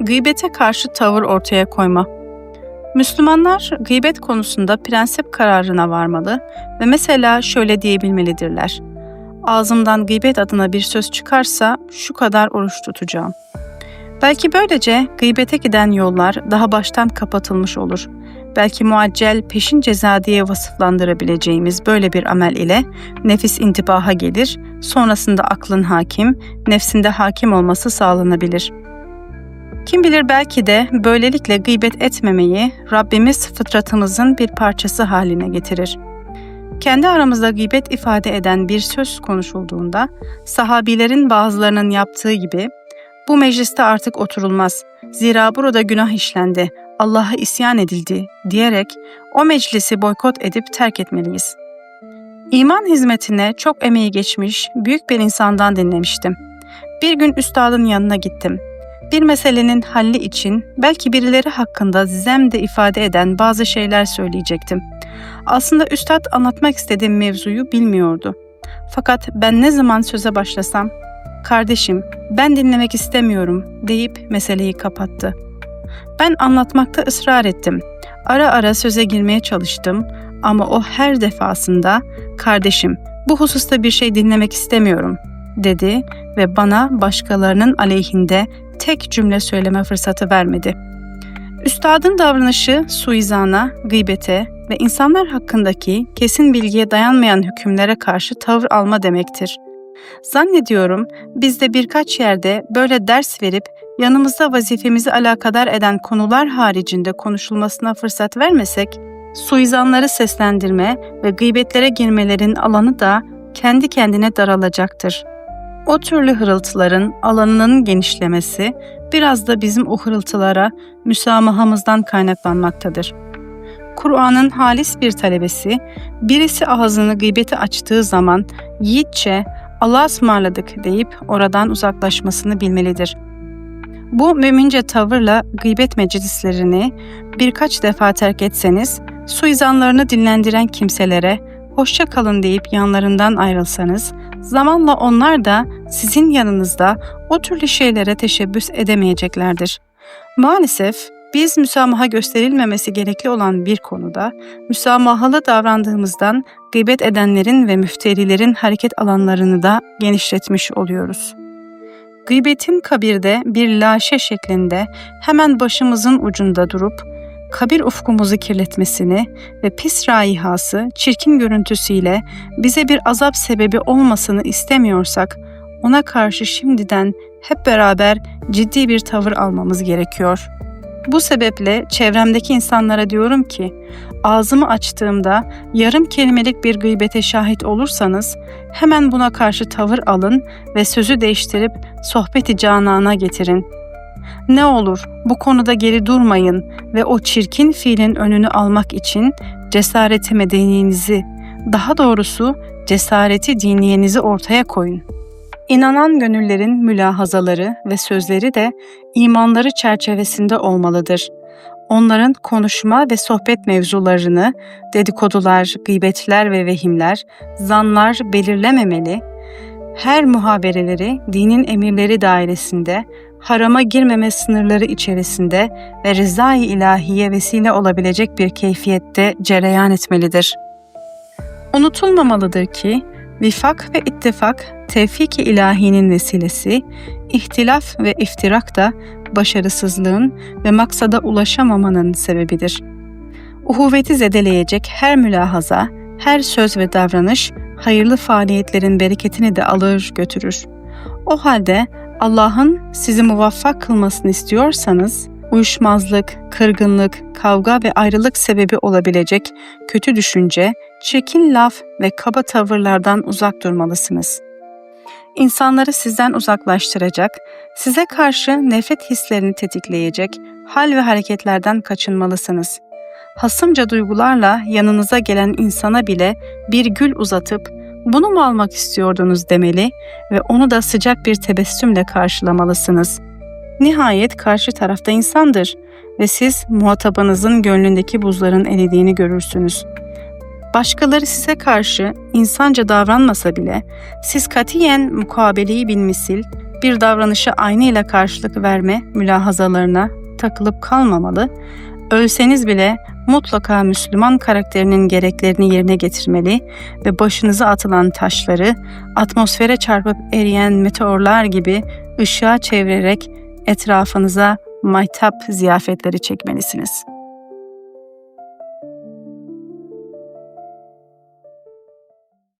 Gıybete karşı tavır ortaya koyma. Müslümanlar gıybet konusunda prensip kararına varmalı ve mesela şöyle diyebilmelidirler. Ağzımdan gıybet adına bir söz çıkarsa şu kadar oruç tutacağım. Belki böylece gıybete giden yollar daha baştan kapatılmış olur. Belki muaccel peşin ceza diye vasıflandırabileceğimiz böyle bir amel ile nefis intibaha gelir, sonrasında aklın hakim, nefsinde hakim olması sağlanabilir.'' Kim bilir belki de böylelikle gıybet etmemeyi Rabbimiz fıtratımızın bir parçası haline getirir. Kendi aramızda gıybet ifade eden bir söz konuşulduğunda sahabilerin bazılarının yaptığı gibi bu mecliste artık oturulmaz. Zira burada günah işlendi, Allah'a isyan edildi diyerek o meclisi boykot edip terk etmeliyiz. İman hizmetine çok emeği geçmiş büyük bir insandan dinlemiştim. Bir gün üstadın yanına gittim bir meselenin halli için belki birileri hakkında zem de ifade eden bazı şeyler söyleyecektim. Aslında üstad anlatmak istediğim mevzuyu bilmiyordu. Fakat ben ne zaman söze başlasam, "Kardeşim, ben dinlemek istemiyorum." deyip meseleyi kapattı. Ben anlatmakta ısrar ettim. Ara ara söze girmeye çalıştım ama o her defasında "Kardeşim, bu hususta bir şey dinlemek istemiyorum." dedi ve bana başkalarının aleyhinde tek cümle söyleme fırsatı vermedi. Üstadın davranışı suizana, gıybete ve insanlar hakkındaki kesin bilgiye dayanmayan hükümlere karşı tavır alma demektir. Zannediyorum biz de birkaç yerde böyle ders verip yanımızda vazifemizi alakadar eden konular haricinde konuşulmasına fırsat vermesek, suizanları seslendirme ve gıybetlere girmelerin alanı da kendi kendine daralacaktır. O türlü hırıltıların alanının genişlemesi biraz da bizim o hırıltılara müsamahamızdan kaynaklanmaktadır. Kur'an'ın halis bir talebesi, birisi ağzını gıybeti açtığı zaman yiğitçe Allah'a ısmarladık deyip oradan uzaklaşmasını bilmelidir. Bu mümince tavırla gıybet meclislerini birkaç defa terk etseniz, suizanlarını dinlendiren kimselere hoşça kalın deyip yanlarından ayrılsanız, zamanla onlar da sizin yanınızda o türlü şeylere teşebbüs edemeyeceklerdir. Maalesef biz müsamaha gösterilmemesi gerekli olan bir konuda müsamahalı davrandığımızdan gıybet edenlerin ve müfterilerin hareket alanlarını da genişletmiş oluyoruz. Gıybetin kabirde bir laşe şeklinde hemen başımızın ucunda durup kabir ufkumuzu kirletmesini ve pis raihası, çirkin görüntüsüyle bize bir azap sebebi olmasını istemiyorsak, ona karşı şimdiden hep beraber ciddi bir tavır almamız gerekiyor. Bu sebeple çevremdeki insanlara diyorum ki, ağzımı açtığımda yarım kelimelik bir gıybete şahit olursanız hemen buna karşı tavır alın ve sözü değiştirip sohbeti canana getirin.'' Ne olur bu konuda geri durmayın ve o çirkin fiilin önünü almak için cesareti medeninizi, daha doğrusu cesareti diniyenizi ortaya koyun. İnanan gönüllerin mülahazaları ve sözleri de imanları çerçevesinde olmalıdır. Onların konuşma ve sohbet mevzularını dedikodular, gıybetler ve vehimler, zanlar belirlememeli, her muhabereleri dinin emirleri dairesinde harama girmeme sınırları içerisinde ve rızayı ilahiye vesile olabilecek bir keyfiyette cereyan etmelidir. Unutulmamalıdır ki vifak ve ittifak tevfik-i ilahinin vesilesi, ihtilaf ve iftirak da başarısızlığın ve maksada ulaşamamanın sebebidir. Uhuvveti zedeleyecek her mülahaza, her söz ve davranış hayırlı faaliyetlerin bereketini de alır götürür. O halde Allah'ın sizi muvaffak kılmasını istiyorsanız, uyuşmazlık, kırgınlık, kavga ve ayrılık sebebi olabilecek kötü düşünce, çirkin laf ve kaba tavırlardan uzak durmalısınız. İnsanları sizden uzaklaştıracak, size karşı nefret hislerini tetikleyecek hal ve hareketlerden kaçınmalısınız. Hasımca duygularla yanınıza gelen insana bile bir gül uzatıp bunu mu almak istiyordunuz demeli ve onu da sıcak bir tebessümle karşılamalısınız. Nihayet karşı tarafta insandır ve siz muhatabınızın gönlündeki buzların eridiğini görürsünüz. Başkaları size karşı insanca davranmasa bile siz katiyen mukabeleyi bilmisil, bir davranışa aynıyla karşılık verme mülahazalarına takılıp kalmamalı, ölseniz bile mutlaka Müslüman karakterinin gereklerini yerine getirmeli ve başınıza atılan taşları atmosfere çarpıp eriyen meteorlar gibi ışığa çevirerek etrafınıza maytap ziyafetleri çekmelisiniz.''